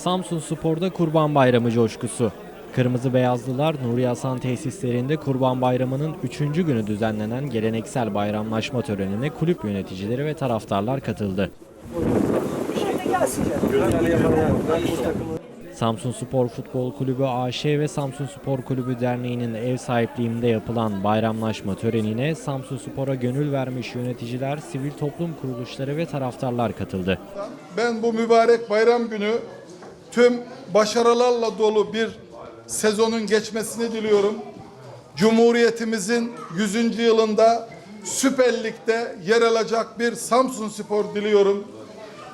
Samsun Spor'da Kurban Bayramı coşkusu. Kırmızı Beyazlılar Nuri Hasan tesislerinde Kurban Bayramı'nın 3. günü düzenlenen geleneksel bayramlaşma törenine kulüp yöneticileri ve taraftarlar katıldı. Samsun Spor Futbol Kulübü AŞ ve Samsun Spor Kulübü Derneği'nin ev sahipliğinde yapılan bayramlaşma törenine Samsun Spor'a gönül vermiş yöneticiler, sivil toplum kuruluşları ve taraftarlar katıldı. Ben bu mübarek bayram günü tüm başarılarla dolu bir sezonun geçmesini diliyorum. Cumhuriyetimizin 100. yılında Süper Lig'de yer alacak bir Samsun Spor diliyorum.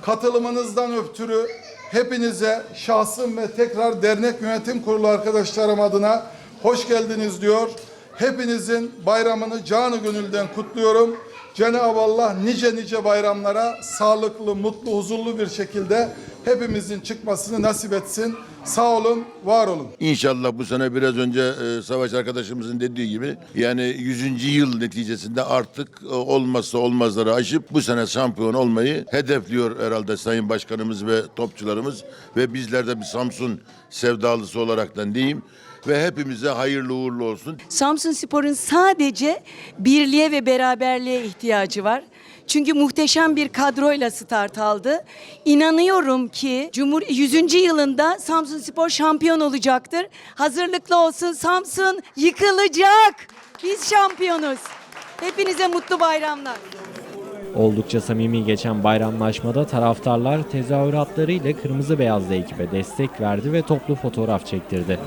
Katılımınızdan ötürü hepinize şahsım ve tekrar dernek yönetim kurulu arkadaşlarım adına hoş geldiniz diyor. Hepinizin bayramını canı gönülden kutluyorum. Cenab-ı Allah nice nice bayramlara sağlıklı, mutlu, huzurlu bir şekilde hepimizin çıkmasını nasip etsin. Sağ olun, var olun. İnşallah bu sene biraz önce e, Savaş arkadaşımızın dediği gibi yani 100. yıl neticesinde artık e, olmazsa olmazları aşıp bu sene şampiyon olmayı hedefliyor herhalde Sayın Başkanımız ve topçularımız ve bizler de bir Samsun sevdalısı olaraktan diyeyim ve hepimize hayırlı uğurlu olsun. Samsun Spor'un sadece birliğe ve beraberliğe ihtiyacı var. Çünkü muhteşem bir kadroyla start aldı. İnanıyorum ki Cumhur 100. yılında Samsun Spor şampiyon olacaktır. Hazırlıklı olsun Samsun yıkılacak. Biz şampiyonuz. Hepinize mutlu bayramlar. Oldukça samimi geçen bayramlaşmada taraftarlar tezahüratlarıyla kırmızı beyazlı ekibe destek verdi ve toplu fotoğraf çektirdi.